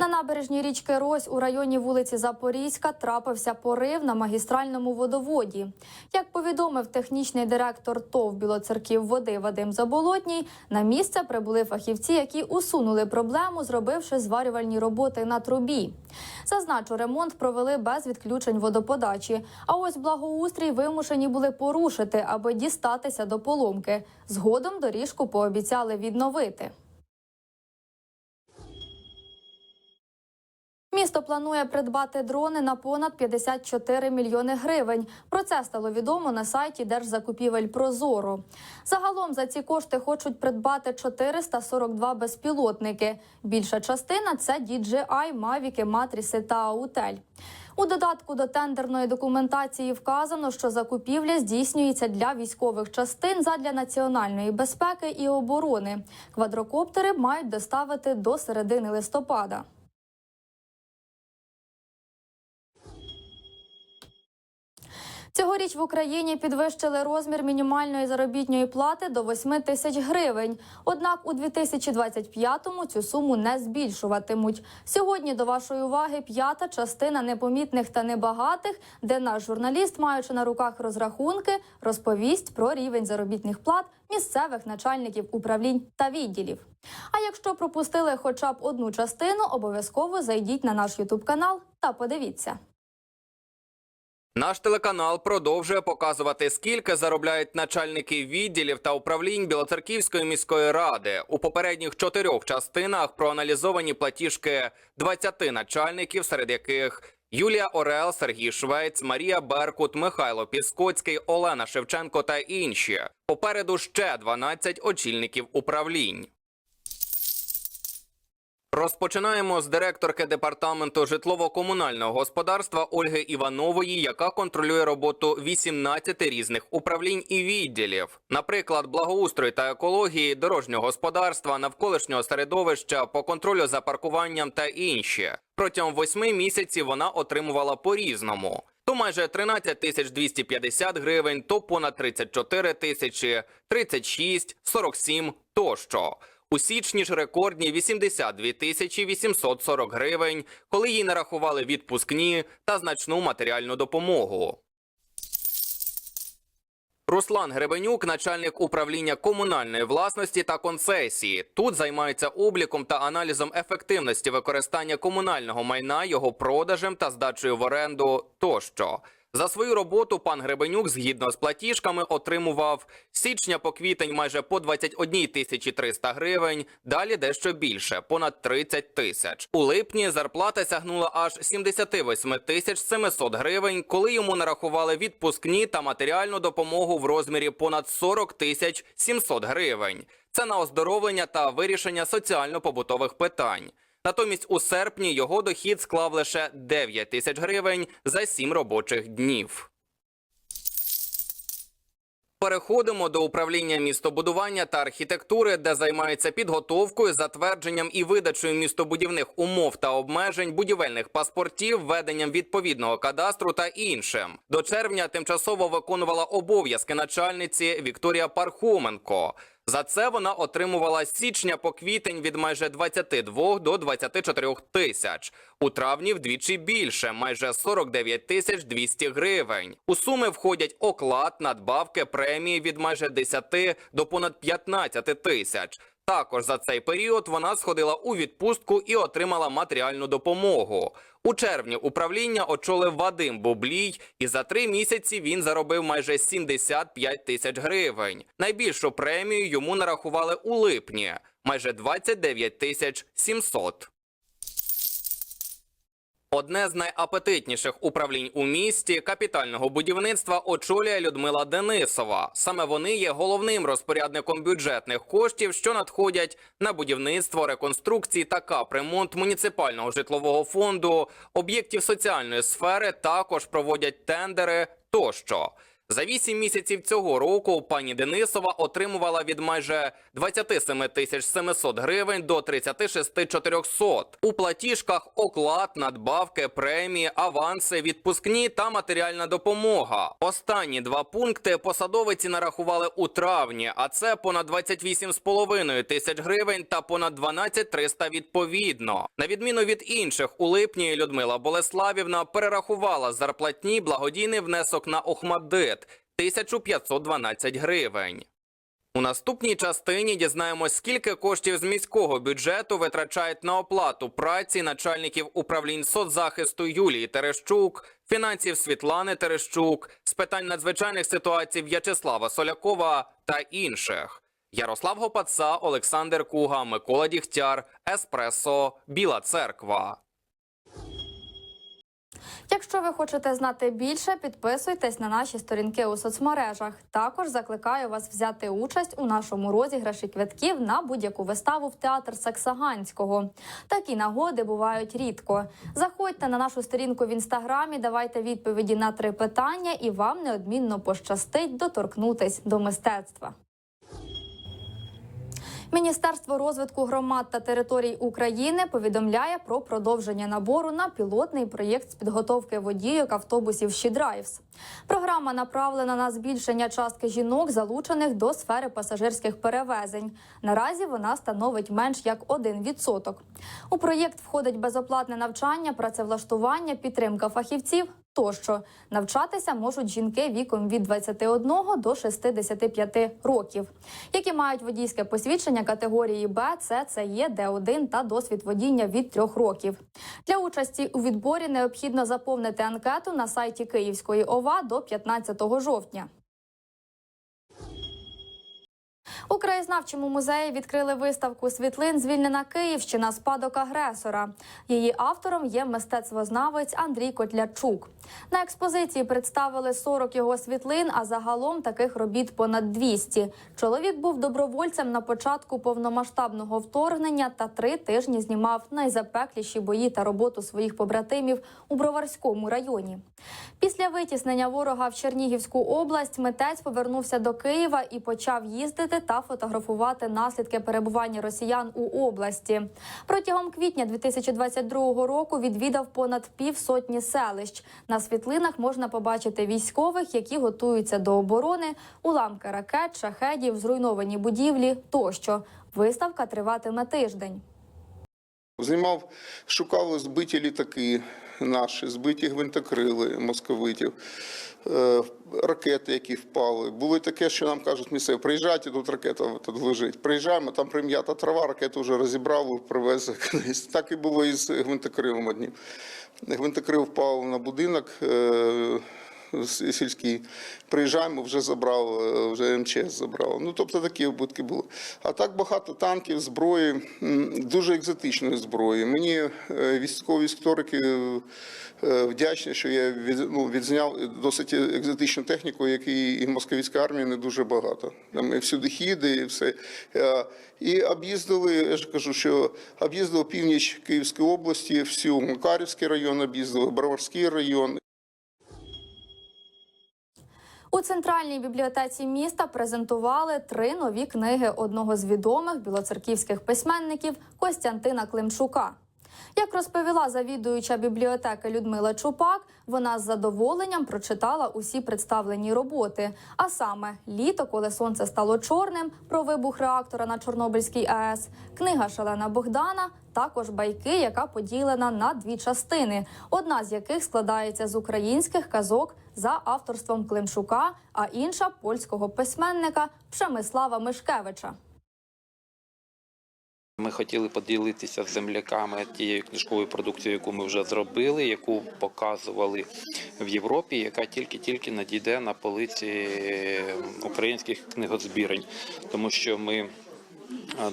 На набережній річки Рось у районі вулиці Запорізька трапився порив на магістральному водоводі. Як повідомив технічний директор ТОВ Білоцерків води Вадим Заболотній, на місце прибули фахівці, які усунули проблему, зробивши зварювальні роботи на трубі. Зазначу, ремонт провели без відключень водоподачі. А ось благоустрій вимушені були порушити, аби дістатися до поломки. Згодом доріжку пообіцяли відновити. Місто планує придбати дрони на понад 54 мільйони гривень. Про це стало відомо на сайті Держзакупівель Прозоро. Загалом за ці кошти хочуть придбати 442 безпілотники. Більша частина це DJI, Мавіки, Матріси та Аутель. У додатку до тендерної документації вказано, що закупівля здійснюється для військових частин задля національної безпеки і оборони. Квадрокоптери мають доставити до середини листопада. Цьогоріч в Україні підвищили розмір мінімальної заробітної плати до 8 тисяч гривень. Однак у 2025-му цю суму не збільшуватимуть. Сьогодні до вашої уваги п'ята частина непомітних та небагатих, де наш журналіст, маючи на руках розрахунки, розповість про рівень заробітних плат місцевих начальників управлінь та відділів. А якщо пропустили хоча б одну частину, обов'язково зайдіть на наш Ютуб канал та подивіться. Наш телеканал продовжує показувати, скільки заробляють начальники відділів та управлінь Білоцерківської міської ради. У попередніх чотирьох частинах проаналізовані платіжки 20 начальників, серед яких Юлія Орел, Сергій Швець, Марія Беркут, Михайло Піскоцький, Олена Шевченко та інші. Попереду ще 12 очільників управлінь. Розпочинаємо з директорки департаменту житлово-комунального господарства Ольги Іванової, яка контролює роботу 18 різних управлінь і відділів, наприклад, благоустрою та екології, дорожнього господарства, навколишнього середовища, по контролю за паркуванням та інші. Протягом восьми місяців вона отримувала по різному. То майже 13 тисяч 250 гривень, то понад 34 тисячі, 36, 47 тощо. У січні ж рекордні 82 тисячі 840 гривень, коли їй нарахували відпускні та значну матеріальну допомогу. Руслан Гребенюк, начальник управління комунальної власності та концесії. Тут займається обліком та аналізом ефективності використання комунального майна, його продажем та здачею в оренду тощо. За свою роботу пан Гребенюк згідно з платіжками отримував з січня по квітень майже по 21 тисячі 300 гривень, далі дещо більше, понад 30 тисяч. У липні зарплата сягнула аж 78 тисяч 700 гривень, коли йому нарахували відпускні та матеріальну допомогу в розмірі понад 40 тисяч 700 гривень. Це на оздоровлення та вирішення соціально-побутових питань. Натомість у серпні його дохід склав лише 9 тисяч гривень за 7 робочих днів. Переходимо до управління містобудування та архітектури, де займаються підготовкою, затвердженням і видачею містобудівних умов та обмежень, будівельних паспортів, веденням відповідного кадастру та іншим. До червня тимчасово виконувала обов'язки начальниці Вікторія Пархоменко. За це вона отримувала січня по квітень від майже 22 до 24 тисяч. У травні вдвічі більше, майже 49 тисяч 200 гривень. У суми входять оклад, надбавки, премії від майже 10 до понад 15 тисяч. Також за цей період вона сходила у відпустку і отримала матеріальну допомогу. У червні управління очолив Вадим Бублій, і за три місяці він заробив майже 75 тисяч гривень. Найбільшу премію йому нарахували у липні майже 29 тисяч 700. Одне з найапетитніших управлінь у місті капітального будівництва очолює Людмила Денисова. Саме вони є головним розпорядником бюджетних коштів, що надходять на будівництво, реконструкції та капремонт муніципального житлового фонду, об'єктів соціальної сфери. Також проводять тендери тощо. За вісім місяців цього року пані Денисова отримувала від майже 27 тисяч 700 гривень до 36 400. У платіжках оклад, надбавки, премії, аванси, відпускні та матеріальна допомога. Останні два пункти посадовиці нарахували у травні, а це понад 28,5 тисяч гривень та понад 12 300 відповідно. На відміну від інших, у липні Людмила Болеславівна перерахувала зарплатні благодійний внесок на Охмадит 1512 гривень. У наступній частині дізнаємось, скільки коштів з міського бюджету витрачають на оплату праці начальників управлінь соцзахисту Юлії Терещук, фінансів Світлани Терещук, з питань надзвичайних ситуацій В'ячеслава Солякова та інших. Ярослав Гопаца, Олександр Куга, Микола Дігтяр, Еспресо, Біла Церква. Якщо ви хочете знати більше, підписуйтесь на наші сторінки у соцмережах. Також закликаю вас взяти участь у нашому розіграші квитків на будь-яку виставу в театр Саксаганського. Такі нагоди бувають рідко. Заходьте на нашу сторінку в інстаграмі, давайте відповіді на три питання, і вам неодмінно пощастить доторкнутись до мистецтва. Міністерство розвитку громад та територій України повідомляє про продовження набору на пілотний проєкт з підготовки водійок автобусів «Щідрайвс». Програма направлена на збільшення частки жінок, залучених до сфери пасажирських перевезень. Наразі вона становить менш як 1%. У проєкт входить безоплатне навчання, працевлаштування, підтримка фахівців. Тощо навчатися можуть жінки віком від 21 до 65 років, які мають водійське посвідчення категорії Б, С, ЦЕ, Д1 та досвід водіння від 3 років. Для участі у відборі необхідно заповнити анкету на сайті Київської ОВА до 15 жовтня. У краєзнавчому музеї відкрили виставку світлин Звільнена Київщина спадок агресора. Її автором є мистецтвознавець Андрій Котлячук. На експозиції представили 40 його світлин, а загалом таких робіт понад 200. Чоловік був добровольцем на початку повномасштабного вторгнення та три тижні знімав найзапекліші бої та роботу своїх побратимів у Броварському районі. Після витіснення ворога в Чернігівську область митець повернувся до Києва і почав їздити та фотографувати наслідки перебування росіян у області. Протягом квітня 2022 року відвідав понад півсотні селищ. На світлинах можна побачити військових, які готуються до оборони, уламки ракет, шахедів, зруйновані будівлі тощо. Виставка триватиме тиждень. Знімав, шукали збиті літаки наші, збиті гвинтокрили московитів, е, ракети, які впали. Було таке, що нам кажуть місцеві, приїжджайте, тут ракета тут лежить. Приїжджаємо, там прим'ята трава, ракету вже розібрали, привезли. Так і було і з гвинтокрилом одним. Гвинтокрил впав на будинок. Сільський приїжджаємо, вже забрав, вже МЧС забрав. Ну тобто такі випадки були. А так багато танків, зброї, дуже екзотичної зброї. Мені е, військові історики е, вдячні, що я ну, відзняв досить екзотичну техніку, якої і в армії не дуже багато. Там і всюди хіди, і все. Е, І об'їздили, я ж кажу, що об'їздили північ Київської області, всю Макарівський район об'їздили, Броварський район. У центральній бібліотеці міста презентували три нові книги одного з відомих білоцерківських письменників Костянтина Климчука. Як розповіла завідуюча бібліотеки Людмила Чупак, вона з задоволенням прочитала усі представлені роботи. А саме літо, коли сонце стало чорним, про вибух реактора на Чорнобильській АЕС, книга Шалена Богдана, також байки, яка поділена на дві частини, одна з яких складається з українських казок за авторством Климчука, а інша польського письменника Пшемислава Мишкевича. Ми хотіли поділитися з земляками тією книжковою продукцією, яку ми вже зробили, яку показували в Європі, яка тільки-тільки надійде на полиці українських книгозбірень, тому що ми.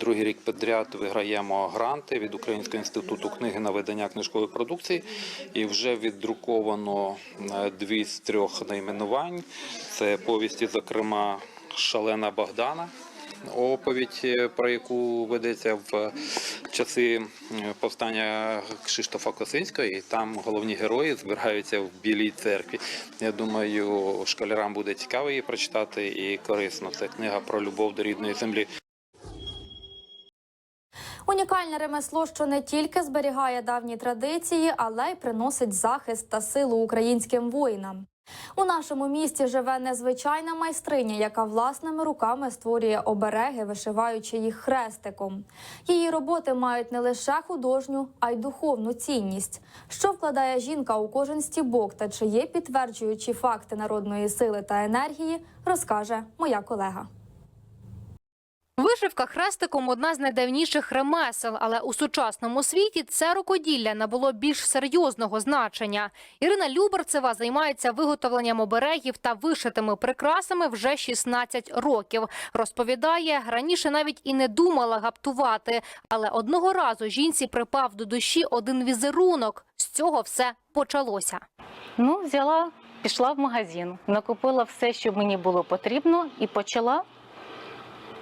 Другий рік підряд виграємо гранти від Українського інституту книги на видання книжкової продукції, і вже віддруковано е, дві з трьох найменувань. Це повісті, зокрема, Шалена Богдана оповідь, е, про яку ведеться в часи е, повстання Кшиштофа Косинського. І там головні герої збираються в Білій церкві. Я думаю, школярам буде цікаво її прочитати і корисно. Це книга про любов до рідної землі. Унікальне ремесло, що не тільки зберігає давні традиції, але й приносить захист та силу українським воїнам. У нашому місті живе незвичайна майстриня, яка власними руками створює обереги, вишиваючи їх хрестиком. Її роботи мають не лише художню, а й духовну цінність. Що вкладає жінка у кожен стібок та чи є підтверджуючі факти народної сили та енергії, розкаже моя колега. Вишивка хрестиком одна з найдавніших ремесел, але у сучасному світі це рукоділля набуло більш серйозного значення. Ірина Люберцева займається виготовленням оберегів та вишитими прикрасами вже 16 років. Розповідає, раніше навіть і не думала гаптувати, але одного разу жінці припав до душі один візерунок. З цього все почалося. Ну, взяла, пішла в магазин, накупила все, що мені було потрібно, і почала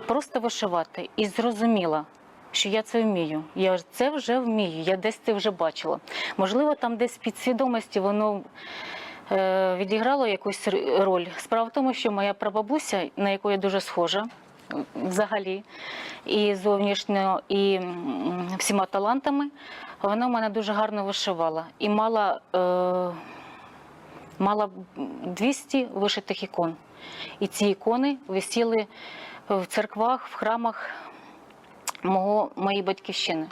просто вишивати. І зрозуміла, що я це вмію. Я це вже вмію, я десь це вже бачила. Можливо, там десь в підсвідомості воно е, відіграло якусь роль. Справа в тому, що моя прабабуся, на яку я дуже схожа, взагалі, і зовнішньо, і всіма талантами, вона в мене дуже гарно вишивала і мала. Е, мала 200 вишитих ікон. І ці ікони висіли в церквах, в храмах мого, моєї батьківщини.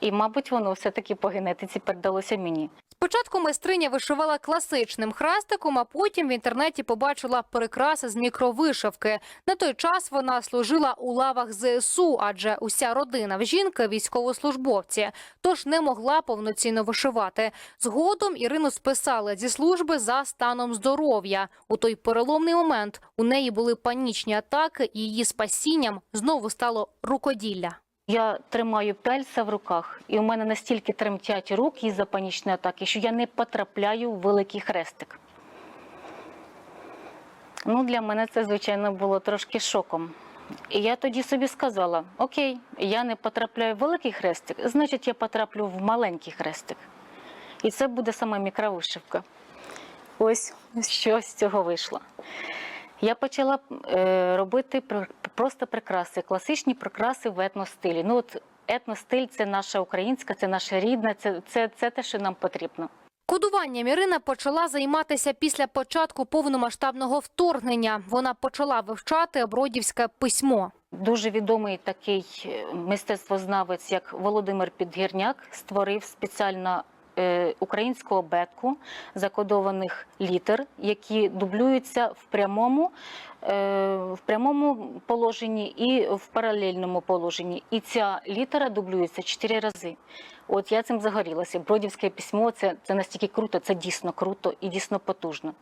І, мабуть, воно все-таки по генетиці передалося мені. Спочатку майстриня вишивала класичним хрестиком, а потім в інтернеті побачила прикраси з мікровишивки. На той час вона служила у лавах ЗСУ, адже уся родина в жінки військовослужбовці, тож не могла повноцінно вишивати. Згодом Ірину списали зі служби за станом здоров'я. У той переломний момент у неї були панічні атаки, і її спасінням знову стало рукоділля. Я тримаю пельця в руках, і у мене настільки тремтять руки із-за панічної атаки, що я не потрапляю в великий хрестик. Ну, для мене це, звичайно, було трошки шоком. І я тоді собі сказала: окей, я не потрапляю в великий хрестик, значить, я потраплю в маленький хрестик. І це буде сама мікровишивка. Ось що з цього вийшло. Я почала е, робити пр- просто прикраси, класичні прикраси в етностилі. Ну от етностиль це наша українська, це наша рідна, це, це, це те, що нам потрібно. Кодуванням Ірина почала займатися після початку повномасштабного вторгнення. Вона почала вивчати бродівське письмо. Дуже відомий такий е, мистецтвознавець, як Володимир Підгірняк, створив спеціально е, українську обетку закодованих літер, які дублюються в прямому, е, в прямому положенні і в паралельному положенні. І ця літера дублюється чотири рази. От я цим загорілася. Бродівське письмо це, це настільки круто, це дійсно круто і дійсно потужно.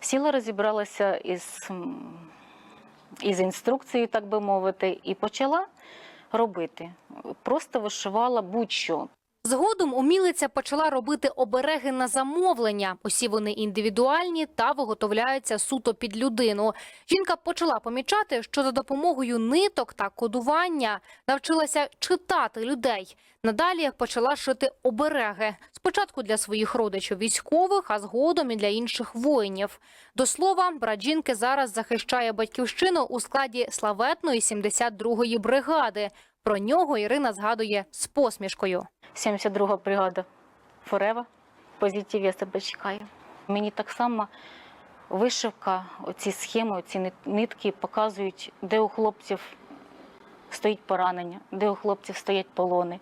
Сіла розібралася із із інструкцією, так би мовити, і почала робити. Просто вишивала будь-що. Згодом умілиця почала робити обереги на замовлення. Усі вони індивідуальні та виготовляються суто під людину. Жінка почала помічати, що за допомогою ниток та кодування навчилася читати людей. Надалі почала шити обереги. Спочатку для своїх родичів військових, а згодом і для інших воїнів. До слова, брат жінки зараз захищає батьківщину у складі славетної 72-ї бригади. Про нього Ірина згадує з посмішкою. 72-га бригада Форева. Позитив я себе чекаю. Мені так само вишивка, оці схеми, оці нитки показують, де у хлопців стоїть поранення, де у хлопців стоять полони,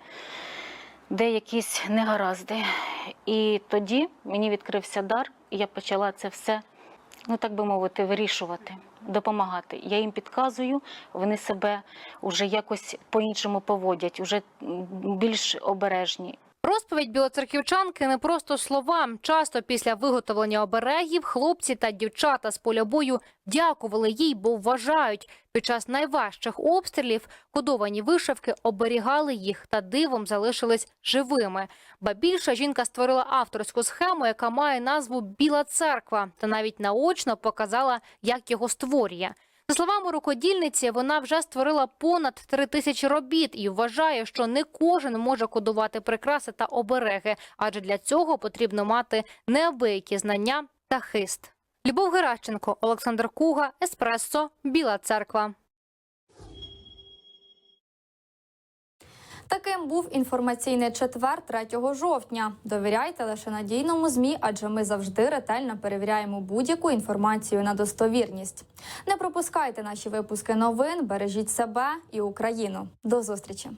де якісь негаразди. І тоді мені відкрився дар, і я почала це все, ну так би мовити, вирішувати, допомагати. Я їм підказую, вони себе вже якось по-іншому поводять, вже більш обережні. Розповідь білоцерківчанки не просто слова. Часто після виготовлення оберегів хлопці та дівчата з поля бою дякували їй, бо вважають, під час найважчих обстрілів кодовані вишивки оберігали їх та дивом залишились живими. Ба більше жінка створила авторську схему, яка має назву Біла церква, та навіть наочно показала, як його створює. За словами рукодільниці, вона вже створила понад три тисячі робіт і вважає, що не кожен може кодувати прикраси та обереги, адже для цього потрібно мати неабиякі знання та хист. Любов Геращенко, Олександр Куга, Еспресо, Біла Церква. Таким був інформаційний четвер 3 жовтня. Довіряйте лише надійному змі, адже ми завжди ретельно перевіряємо будь-яку інформацію на достовірність. Не пропускайте наші випуски новин, бережіть себе і Україну. До зустрічі.